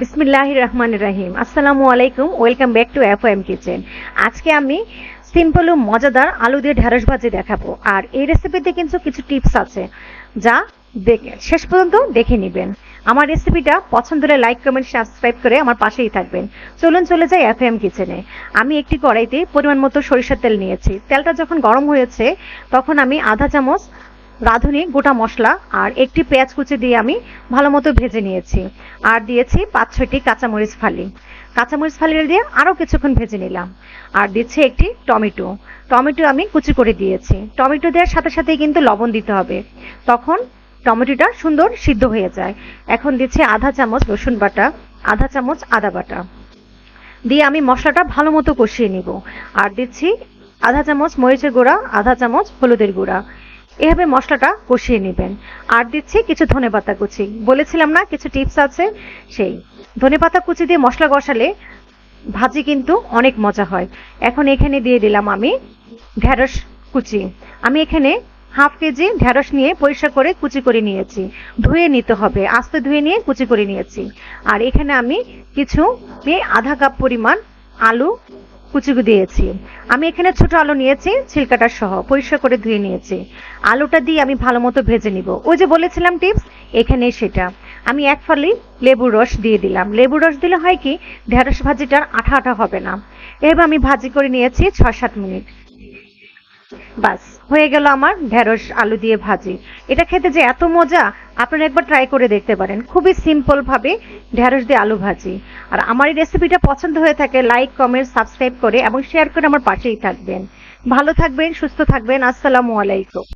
বিসমিল্লাহ রহমান রাহিম। আসসালামু আলাইকুম, welcome back to F M kitchen. আজকে আমি সিম্পল ও মজাদার আলু দিয়ে ঢেঁড়স ভাজি দেখাবো। আর এই রেসিপিতে কিন্তু কিছু টিপস আছে, যা দেখে শেষ পর্যন্ত দেখে নেবেন। আমার রেসিপিটা পছন্দ হলে লাইক কমেন্ট সাবস্ক্রাইব করে আমার পাশেই থাকবেন। চলুন চলে যাই এফ এম কিচেনে। আমি একটি কড়াইতে পরিমাণ মতো সরিষার তেল নিয়েছি। তেলটা যখন গরম হয়েছে, তখন আমি আধা চামচ রাঁধুনি গোটা মশলা আর একটি পেঁয়াজ কুচি দিয়ে আমি ভালো মতো ভেজে নিয়েছি। আর দিয়েছি পাঁচ ছয়টি কাঁচামরিচ ফালি। কাঁচামরিচ ফালি দিয়ে আরও কিছুক্ষণ ভেজে নিলাম। আর দিচ্ছি একটি টমেটো। টমেটো আমি কুচি করে দিয়েছি। টমেটো দেওয়ার সাথে সাথেই কিন্তু লবণ দিতে হবে। তখন টমেটোটা সুন্দর সিদ্ধ হয়ে যায়। এখন দিচ্ছি আধা চামচ রসুন বাটা, আধা চামচ আদা বাটা। দিয়ে আমি মশলাটা ভালো মতো কষিয়ে নিব। আর দিচ্ছি আধা চামচ মরিচের গুঁড়া, আধা চামচ হলুদের গুঁড়া। এভাবে মশলাটা কষিয়ে নেবেন। আর দিচ্ছি কিছু ধনেপাতা কুচি। বলেছিলাম না, কিছু টিপস আছে? সেই। ধনেপাতা কুচি দিয়ে মশলা কষালে ভাজি কিন্তু অনেক মজা হয়। এখন এখানে দিয়ে দিলাম আমি ঢেঁড়স কুচি। আমি এখানে হাফ কেজি ঢেঁড়স নিয়ে পরিষ্কার করে কুচি করে নিয়েছি। ধুয়ে নিতে হবে। আস্তে ধুয়ে নিয়ে কুচি করে নিয়েছি। আর এখানে আমি কিছু আধা কাপ পরিমাণ আলু কুচি দিয়েছি। আমি এখানে ছোট আলু নিয়েছি, ছিলকাটার সহ। পরিষ্কার করে ধুয়ে নিয়েছি। আলুটা দিয়ে আমি ভালো মতো ভেজে নিব। ওই যে বলেছিলাম টিপস এখানে সেটা। আমি এক ফালি লেবুর রস দিয়ে দিলাম। লেবুর রস দিলে হয় কি, ঢেঁড়স ভাজিটার আঠা আঠা হবে না। এবার আমি ভাজি করে নিয়েছি ছ সাত মিনিট। বাস, হয়ে গেল আমার ঢেঁড়স আলু দিয়ে ভাজি। এটা খেতে যে এত মজা, আপনারা একবার ট্রাই করে দেখতে পারেন। খুবই সিম্পল ভাবে ঢেঁড়স দিয়ে আলু ভাজি। আর আমার এই রেসিপিটা পছন্দ হয়ে থাকে লাইক কমেন্ট সাবস্ক্রাইব করে এবং শেয়ার করে আমার পাশেই থাকবেন। ভালো থাকবেন, সুস্থ থাকবেন, আসসালামু আলাইকুম।